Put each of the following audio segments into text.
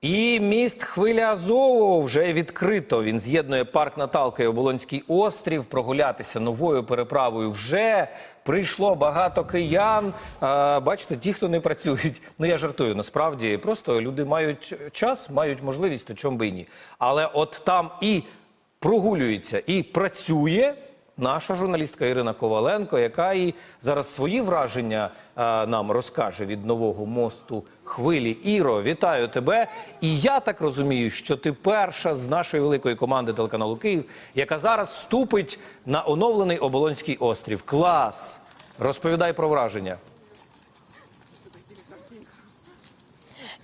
І міст хвиля Азову вже відкрито. Він з'єднує парк Наталка і Оболонський острів. Прогулятися новою переправою вже прийшло багато киян. А, бачите, ті, хто не працюють. Ну я жартую. Насправді просто люди мають час, мають можливість, то чому би і ні. Але от там і прогулюється, і працює. Наша журналістка Ірина Коваленко, яка і зараз свої враження е, нам розкаже від нового мосту хвилі. Іро, вітаю тебе. І я так розумію, що ти перша з нашої великої команди телеканалу Київ, яка зараз вступить на оновлений Оболонський острів. Клас! Розповідай про враження.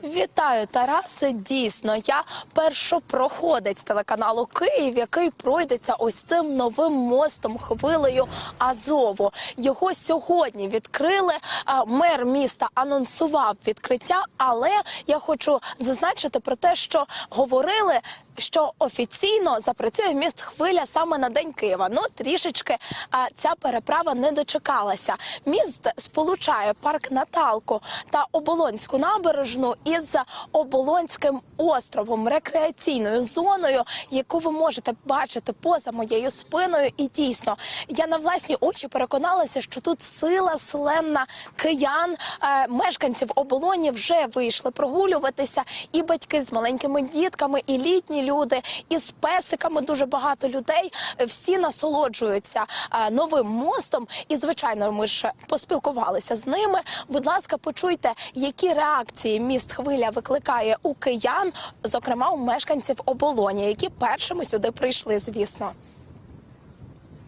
Вітаю, Тарасе. Дійсно, я першопроходець телеканалу Київ, який пройдеться ось цим новим мостом хвилею Азову. Його сьогодні відкрили. Мер міста анонсував відкриття, але я хочу зазначити про те, що говорили. Що офіційно запрацює міст хвиля саме на день Києва. Ну трішечки а, ця переправа не дочекалася. Міст сполучає парк Наталку та Оболонську набережну із Оболонським островом, рекреаційною зоною, яку ви можете бачити поза моєю спиною. І дійсно, я на власні очі переконалася, що тут сила сленна киян, е, мешканців оболоні вже вийшли прогулюватися, і батьки з маленькими дітками, і літні люди, і з песиками дуже багато людей. Е, Всі насолоджуються е, новим мостом. І звичайно, ми ж поспілкувалися з ними. Будь ласка, почуйте, які реакції міст хвиля викликає у киян, зокрема у мешканців оболоні, які першими сюди прийшли, звісно.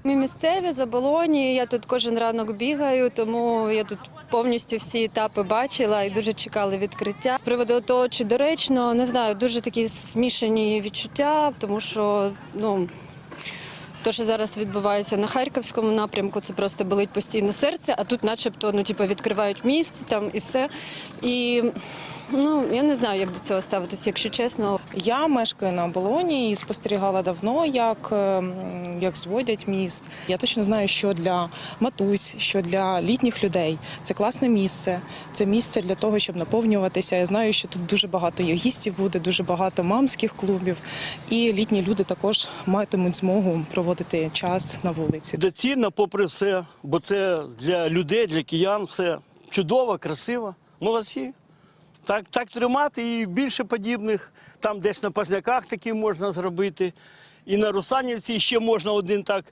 Ми місцеві з Оболоні. Я тут кожен ранок бігаю, тому я тут повністю всі етапи бачила і дуже чекали відкриття. З приводу того, чи доречно, не знаю, дуже такі смішані відчуття, тому що ну. те, що зараз відбувається на харківському напрямку, це просто болить постійно серце, а тут, начебто, ну типу, відкривають міст там і все. І ну я не знаю, як до цього ставитися, якщо чесно. Я мешкаю на оболоні і спостерігала давно, як, ем, як зводять міст. Я точно знаю, що для матусь, що для літніх людей це класне місце. Це місце для того, щоб наповнюватися. Я знаю, що тут дуже багато йогістів буде, дуже багато мамських клубів, і літні люди також матимуть змогу проводити час на вулиці. Доцільно, попри все, бо це для людей, для киян все чудово, красиво. Молодці. Так, так тримати і більше подібних. Там десь на Пазняках такі можна зробити. І на Русанівці ще можна один так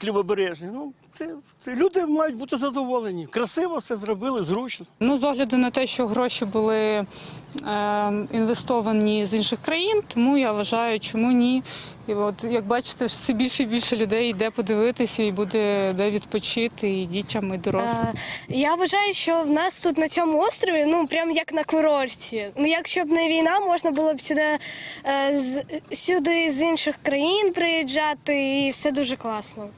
клівобережний. Ну, це, це люди мають бути задоволені. Красиво все зробили, зручно. Ну, з огляду на те, що гроші були е, інвестовані з інших країн, тому я вважаю, чому ні. І от як бачите, все більше і більше людей йде подивитися і буде де відпочити і дітям, і дорослим. Е, Я вважаю, що в нас тут на цьому острові, ну прям як на курорті. Ну, якщо б не війна, можна було б сюди, е, з, сюди з інших країн приїжджати, і все дуже класно.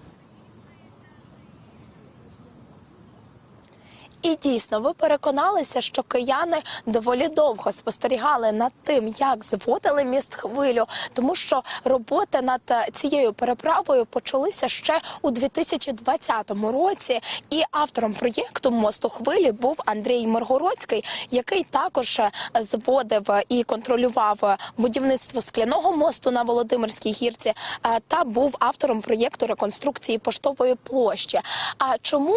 І дійсно, ви переконалися, що кияни доволі довго спостерігали над тим, як зводили міст хвилю, тому що роботи над е, цією переправою почалися ще у 2020 році. І автором проєкту мосту хвилі був Андрій Миргородський, який також е, зводив і контролював будівництво скляного мосту на Володимирській гірці, е, та був автором проєкту реконструкції поштової площі. А чому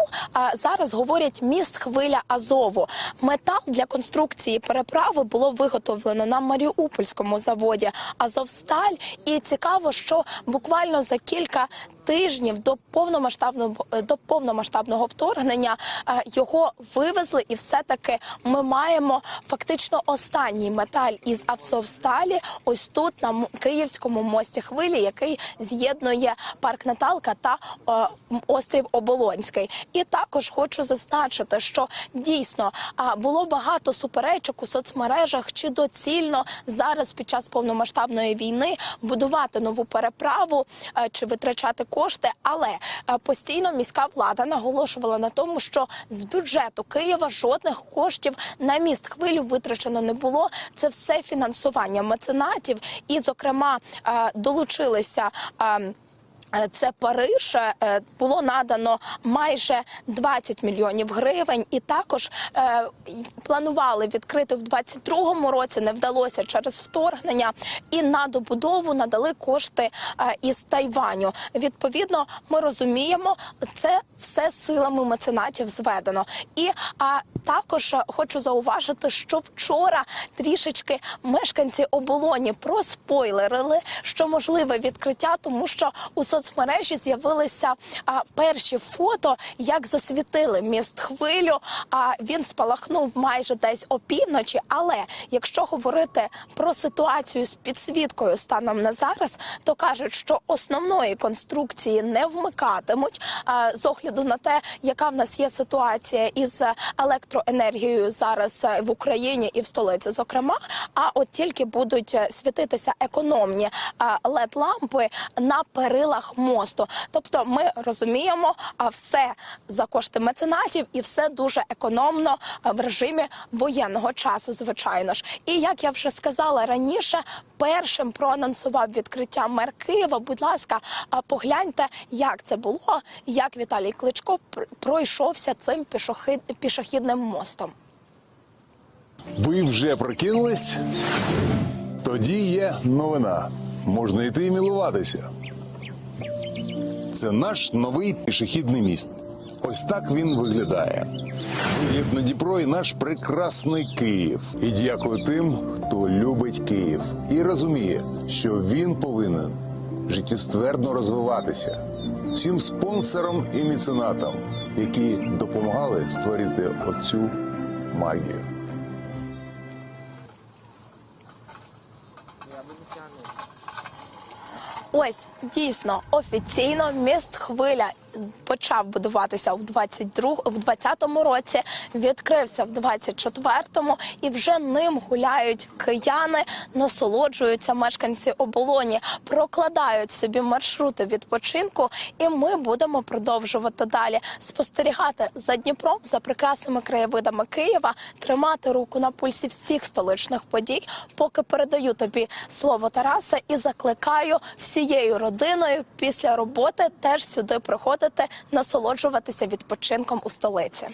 зараз говорять міст хвиля Азову? Метал для конструкції переправи було виготовлено на Маріупольському заводі Азовсталь. І цікаво, що буквально за кілька тижнів до повномасштабного до повномасштабного вторгнення е, його вивезли, і все таки ми маємо фактично останній металь із Азовсталі. Ось тут на київському мості хвилі, який з'єднує парк Наталка та е, острів Оболонський. І також хочу зазначити, що дійсно було багато суперечок у соцмережах, чи доцільно зараз під час повномасштабної війни будувати нову переправу е, чи витрачати кошти. Але е, постійно міська влада наголошувала на тому, що з бюджету Києва жодних коштів на міст хвилю витрачено не було. Це все фінансування меценатів, і, зокрема, е, долучилися. Е, Це Париж е, було надано майже 20 мільйонів гривень, і також е, планували відкрити в 22-му році. Не вдалося через вторгнення. І на добудову надали кошти із Тайваню. Відповідно, ми розуміємо, це все силами меценатів зведено. І також хочу зауважити, що вчора трішечки мешканці оболоні проспойлерили, що можливе відкриття, тому що у соцмережі з'явилися перші фото, як засвітили міст хвилю. А він спалахнув майже десь опівночі. Але якщо говорити про ситуацію з підсвіткою станом на зараз, то кажуть, що основної конструкції не вмикатимуть з огляду на те, яка в нас є ситуація із електроенергією зараз е, в Україні і в столиці, зокрема. А от тільки будуть е, світитися економні led лампи на перилах мосту. Тобто, ми розуміємо, а все за кошти меценатів і все дуже економно в режимі воєнного часу, звичайно ж. І як я вже сказала раніше, першим проанонсував відкриття мер Києва. Будь ласка, погляньте, як це було, як Віталій Кличко пройшовся цим пішохід... пішохідним мостом. Ви вже прокинулись? Тоді є новина. Можна йти і милуватися. Це наш новий пішохідний міст. Ось так він виглядає. Вигляд на Дніпро і наш прекрасний Київ. І дякую тим, хто любить Київ і розуміє, що він повинен життєствердно розвиватися. Всім спонсорам і меценатам, які допомагали створити оцю магію. Ось дійсно офіційно міст хвиля почав будуватися в 22, в 20-му році, відкрився в 24-му і вже ним гуляють кияни, насолоджуються мешканці оболоні, прокладають собі маршрути відпочинку. І ми будемо продовжувати далі спостерігати за Дніпром, за прекрасними краєвидами Києва, тримати руку на пульсі всіх столичних подій. Поки передаю тобі слово Тараса і закликаю всією родиною після роботи теж сюди приходити, насолоджуватися відпочинком у столиці.